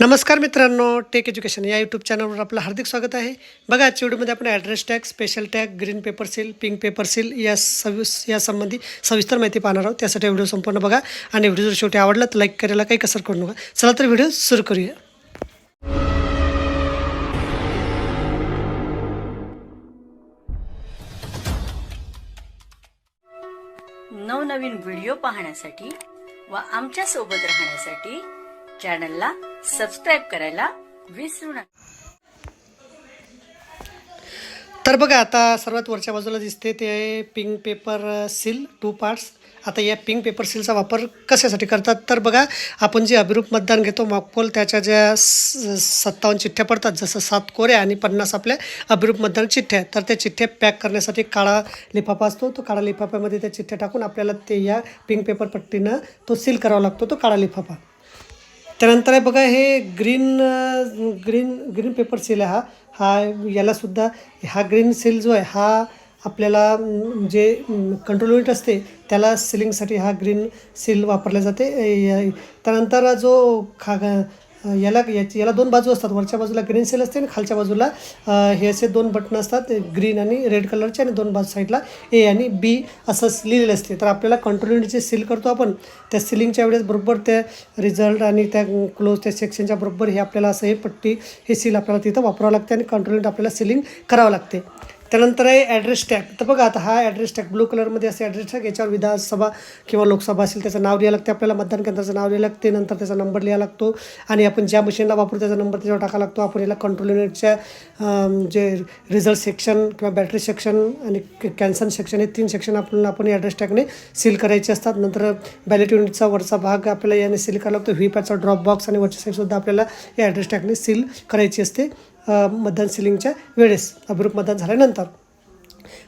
नमस्कार मित्रांनो take education या यूट्यूब चॅनलवर आपलं हार्दिक स्वागत आहे. बघा आजच्या व्हिडिओमध्ये आपण address tag special tag green paper seal pink paper seal या सविस यासंबंधी सविस्तर माहिती पाहणार आहोत. त्यासाठी व्हिडिओ संपूर्ण बघा आणि व्हिडिओ जर शेवटी आवडला तर लाईक करायला काही कसर करू नका. चला तर व्हिडिओ सुरू करूया. नवनवीन व्हिडिओ पाहण्यासाठी व आमच्यासोबत राहण्यासाठी चॅनलला सबस्क्राईब करायला विसरू नका. तर बघा आता सर्वात वरच्या बाजूला दिसते ते आहे pink paper seal two parts आता या पिंक पेपर सीलचा वापर कशासाठी करतात? तर बघा आपण जे अभिरूप मतदान घेतो मॉकपोल त्याच्या ज्या स- सत्तावन्न चिठ्ठ्या पडतात जसं सात कोऱ्या आणि पन्नास आपल्या अभिरूप मतदान चिठ्ठ्या तर त्या चिठ्ठ्या पॅक करण्यासाठी काळा लिफाफा असतो. तो काळा लिफाफ्यामध्ये त्या चिठ्ठ्या टाकून आपल्याला ते या पिंक पेपर पट्टीनं तो सील करावा लागतो तो काळा लिफाफा. त्यानंतर आहे बघा हे green green green paper seal आहे हा. हा यालासुद्धा हा ग्रीन सील जो आहे हा आपल्याला जे कंट्रोल युनिट असते त्याला सिलिंगसाठी हा ग्रीन सील वापरला जाते. या- त्यानंतर जो खा याला याची याला दोन बाजू असतात. वरच्या बाजूला ग्रीन सेल असते आणि खालच्या बाजूला हे असे दोन बटणं असतात. ग्रीन आणि रेड कलरचे आणि दोन बाजू साईडला ए आणि बी असं लिहिलेलं असते. तर आपल्याला कंट्रोल युनिटचे सील करतो आपण त्या सिलिंगच्या वेळेस बरोबर त्या रिझल्ट आणि त्या क्लोज त्या सेक्शनच्या बरोबर हे आपल्याला असं हे पट्टी हे सील आपल्याला तिथं वापरावं लागते आणि कंट्रोल युनिट आपल्याला सिलिंग करावं लागते. त्यानंतर आहे ॲड्रेस टॅग तर बघा आता हा ॲड्रेस टॅग ब्लू कलरमध्ये असे ॲड्रेस टॅग याच्यावर विधानसभा किंवा लोकसभा असेल त्याचं नाव लिहावं लागते. आपल्याला मतदान केंद्राचं नाव लिहावं लागते. नंतर त्याचा नंबर लिहावा लागतो. आणि आपण ज्या मशीनला वापरू त्याचा नंबर त्याच्यावर टाकावा लागतो. आपण याला कंट्रोल युनिटच्या जे रिझल्ट सेक्शन किंवा बॅटरी सेक्शन आणि कॅन्सन सेक्शन हे तीन सेक्शन आपण आपण या ॲड्रेस टॅगने सील करायचे असतात. नंतर बॅलेट युनिटचा वरचा भाग आपल्याला याने सील करावा लागतो. व्ही पॅडचा ड्रॉप बॉक्स आणि वरच्या साईडसुद्धा आपल्याला या ॲड्रेस टॅगने सील करायची असते. मतदान सिलिंगच्या वेळेस अभिरूप मतदान झाल्यानंतर.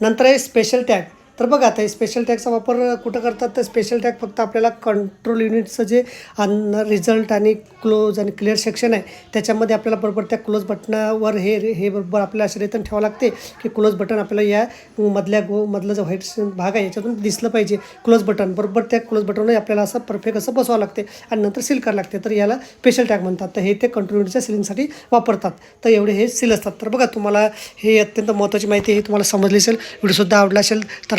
नंतर आहे स्पेशल टॅग तर बघा आता स्पेशल टॅगचा वापर कुठं करतात? तर स्पेशल टॅग फक्त आपल्याला कंट्रोल युनिटचं जे अन रिझल्ट आणि क्लोज आणि क्लिअर सेक्शन आहे त्याच्यामध्ये आपल्याला बरोबर त्या क्लोज बटनावर हे हे बरोबर आपल्याला असे रेतन ठेवावं लागते की क्लोज बटन आपल्याला या मधल्या गो मधलं जो व्हाईट भाग आहे याच्यातून दिसलं पाहिजे. क्लोज बटन बरोबर त्या क्लोज बटनवर आपल्याला असं परफेक्ट असं बसवावं लागते आणि नंतर सील करावं लागते. तर याला स्पेशल टॅग म्हणतात. तर हे ते कंट्रोल युनिटच्या सिलिंगसाठी वापरतात. तर एवढे हे सील असतात. तर बघा तुम्हाला हे अत्यंत महत्त्वाची माहिती हे तुम्हाला समजली असेल व्हिडिओसुद्धा आवडला असेल तर